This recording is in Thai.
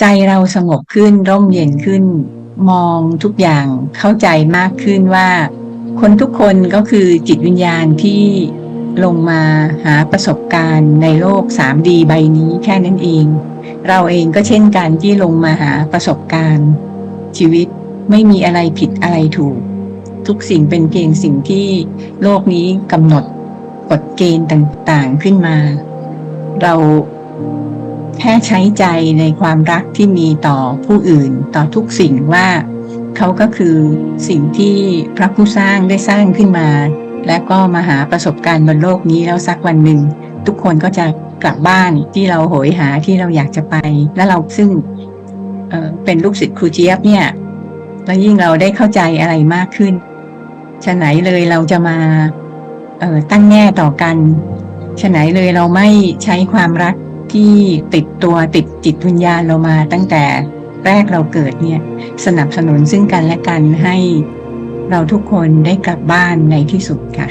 ใจเราสงบขึ้นร่มเย็นขึ้น มองทุกอย่างเข้าใจมากขึ้นว่า คนทุกคนก็คือจิตวิญญาณที่ลงมาหาประสบการณ์ในโลก 3D ใบนี้แค่นั้นเอง เราเองก็เช่นกันที่ลงมาหาประสบการณ์ ชีวิตไม่มีอะไรผิดอะไรถูก ทุกสิ่งเป็นเพียงสิ่งที่โลกนี้กำหนดกฎเกณฑ์ต่างๆขึ้นมา เรา แค่ใช้ใจในความรักที่มีต่อผู้อื่นต่อทุกสิ่งว่าเขาก็คือสิ่งที่พระผู้สร้างได้สร้างขึ้นมา และก็มาหาประสบการณ์บนโลกนี้แล้วสักวันหนึ่ง ทุกคนก็จะกลับบ้านที่เราโหยหาที่เราอยากจะไป และเราซึ่งเเป็นลูกศิษย์ครูเจี๊ยบเนี่ยแล้วยิ่งเราได้เข้าใจอะไรมากขึ้นฉะไหนเลยเราจะมาตั้งแง่ต่อกันฉะไหนเลยเราไม่ใช้ความรัก ที่ติดตัวติดจิตวิญญาณเรามาตั้งแต่แรกเราเกิดเนี่ยสนับสนุนซึ่งกันและกันให้เราทุกคนได้กลับบ้านในที่สุดค่ะ